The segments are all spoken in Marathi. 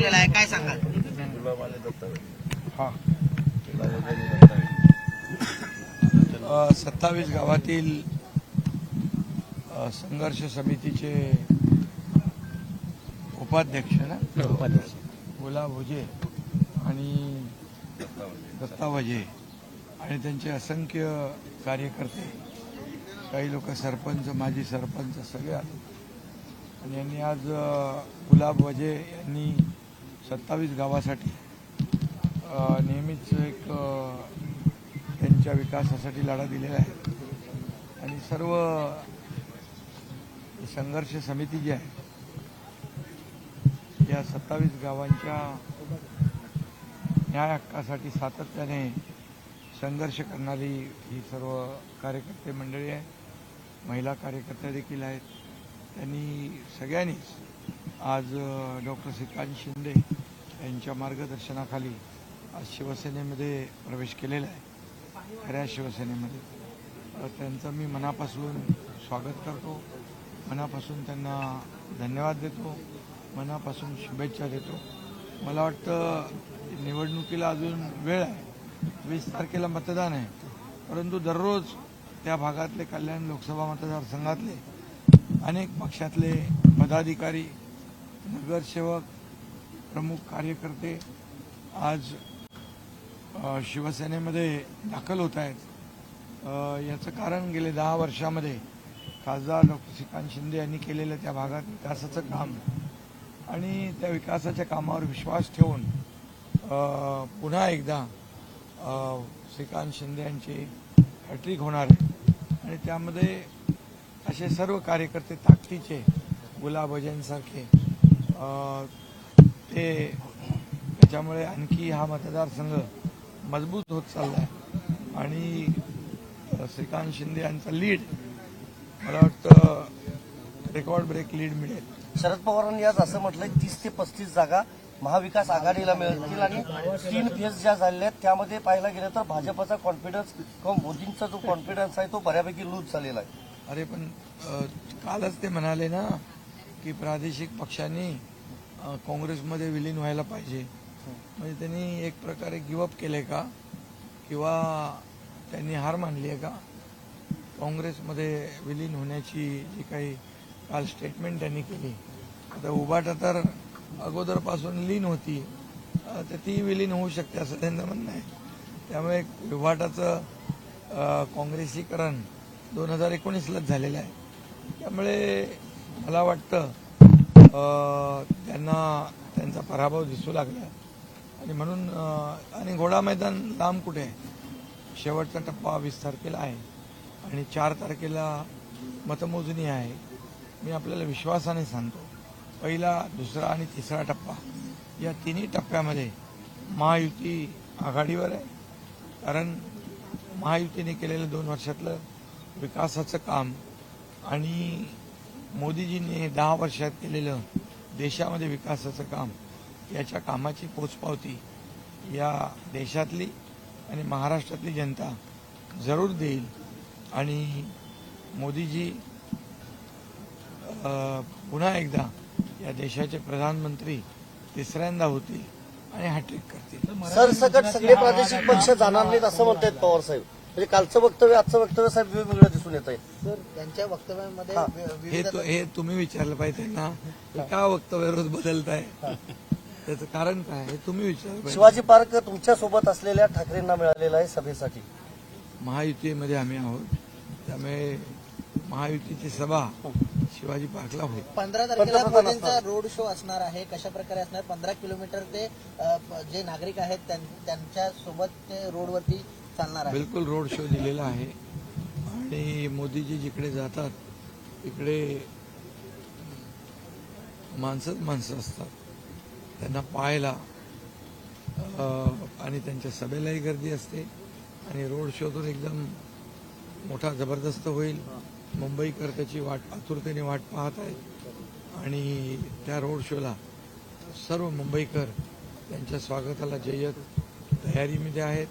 केलेला आहे? काय सांगाल? हा. सत्तावीस गावातील संघर्ष समितीचे उपाध्यक्ष ना? गुलाब हुजे आणि दत्ता वजे आणि त्यांचे असंख्य कार्यकर्ते काही लोक सरपंच माजी सरपंच सगळे आले. आणि यांनी आज गुलाब वजे यांनी सत्तावीस गावासाठी नेहमीच एक त्यांच्या विकासासाठी लढा दिलेला आहे. आणि सर्व संघर्ष समिती जी आहे या सत्तावीस गावांच्या न्याय हक्कासाठी सातत्याने संघर्ष करणारी ही सर्व कार्यकर्ते मंडळी आहे. महिला कार्यकर्त्या देखील आहेत. त्यांनी सगळ्यांनीच आज डॉक्टर श्रीकांत शिंदे यांच्या मार्गदर्शनाखाली आज शिवसेनेमध्ये प्रवेश केलेला आहे. खऱ्या शिवसेनेमध्ये. त्यांचं मी मनापासून स्वागत करतो. मनापासून त्यांना धन्यवाद देतो. मनापासून शुभेच्छा देतो. मला वाटतं निवडणुकीला अजून वेळ आहे. वीस तारखेला मतदान आहे. परंतु दररोज त्या भागातले कल्याण लोकसभा मतदारसंघातले अनेक पक्षातले पदाधिकारी नगरसेवक प्रमुख कार्यकर्ते आज शिवसेनेमध्ये दाखल होत आहेत. याचं कारण गेले दहा वर्षामध्ये खासदार डॉक्टर श्रीकांत शिंदे यांनी केलेलं त्या भागात विकासाचं काम आणि त्या विकासाच्या कामावर विश्वास ठेवून पुन्हा एकदा श्रीकांत शिंदे यांची हॅट्रिक होणार आहे. आणि त्यामध्ये असे सर्व कार्यकर्ते ताकदीचे गुलाब अजयंसारखे ते त्याच्यामुळे आणखी हा मतदारसंघ मजबूत होत चालला आहे आणि श्रीकांत शिंदे यांचा लीड मला वाटतं रेकॉर्ड ब्रेक लीड मिळेल. शरद पवारांनी आज असं म्हटलंय तीस ते पस्तीस जागा महाविकास आघाडीला मिळतील आणि तीन फेज ज्या झालेल्या आहेत त्यामध्ये पाहायला गेलं तर भाजपचा कॉन्फिडन्स किंवा मोदींचा जो कॉन्फिडन्स आहे तो बऱ्यापैकी लूज झालेला आहे. अरे पण कालच ते म्हणाले ना की प्रादेशिक पक्षांनी काँग्रेसमध्ये विलीन व्हायला पाहिजे. म्हणजे त्यांनी एक प्रकारे गिवअप केले का? किंवा त्यांनी हार मानली आहे का? काँग्रेसमध्ये विलीन होण्याची जी काही काल स्टेटमेंट त्यांनी केली. आता उबाटा तर अगोदरपासून लीन होती. तर ती विलीन होऊ शकते असं त्यांचं म्हणणं आहे. त्यामुळे अ, काँग्रेसीकरण दोन हजार एकोणीसलाच झालेलं आहे. त्यामुळे मला वाटतं त्यांना त्यांचा पराभव दिसू लागला. आणि म्हणून आणि घोडा मैदान लांब कुठे? आहे शेवटचा टप्पा वीस तारखेला आहे. आणि चार तारखेला मतमोजणी आहे. मी आपल्याला विश्वासाने सांगतो पहिला दुसरा आणि तिसरा टप्पा या तिन्ही टप्प्यामध्ये महायुती आघाडीवर आहे. कारण महायुतीने केलेलं दोन वर्षातलं विकासाचं काम आणि मोदीजींनी दहा वर्षात केलेलं देशामध्ये विकासाचं काम याच्या कामाची पोचपावती या देशातली आणि महाराष्ट्रातली जनता जरूर देईल. आणि मोदीजी पुन्हा एकदा या देशाचे प्रधानमंत्री तिसऱ्यांदा होतील आणि हॅट्रिक करतील. सरसकट सगळे प्रादेशिक पक्ष जाणार नाहीत असं म्हणतात पवार साहेब. म्हणजे कालचं वक्तव्य आजचं वक्तव्य साहेब वेगवेगळं दिसून येत आहे सर त्यांच्या वक्तव्यामध्ये हा. वि- हे विविध तु- हे तुम्ही विचारलं पाहिजे ना हे का वक्तव्य रोज बदलताय? त्याचं कारण काय? हे तुम्ही विचारलं पाहिजे. शिवाजी पार्क तुमच्यासोबत असलेल्या ठाकरेंना मिळालेला आहे सभेसाठी. महायुतीमध्ये आम्ही आहोत. त्यामुळे महायुतीची सभा शिवाजी पार्कला होईल. पंधरा तारखेला पंतप्रधान मोदींचा असणार. रोड शो असणार आहे. कशा प्रकारे असणार? पंधरा किलोमीटर ते अ, प- जे नागरिक आहेत त्यां- त्यांच्यासोबत ते रोडवरती चालणार आहे. बिलकुल रोड शो दिलेला आहे. आणि मोदीजी जिकडे जातात तिकडे माणसंच माणसं असतात. त्यांना पाहायला आणि त्यांच्या सभेलाही गर्दी असते. आणि रोड शोतून एकदम मोठा जबरदस्त होईल. मुंबईकर त्याची वाट आतुरतेने वाट पाहत आहेत. आणि त्या रोड शोला सर्व मुंबईकर त्यांच्या स्वागताला जय्यत तयारीमध्ये आहेत.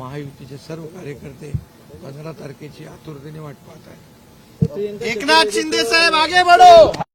महायुतीचे सर्व कार्यकर्ते पंधरा तारखेची आतुरतेने वाट पाहत आहेत. एकनाथ शिंदे साहेब आगे बढो!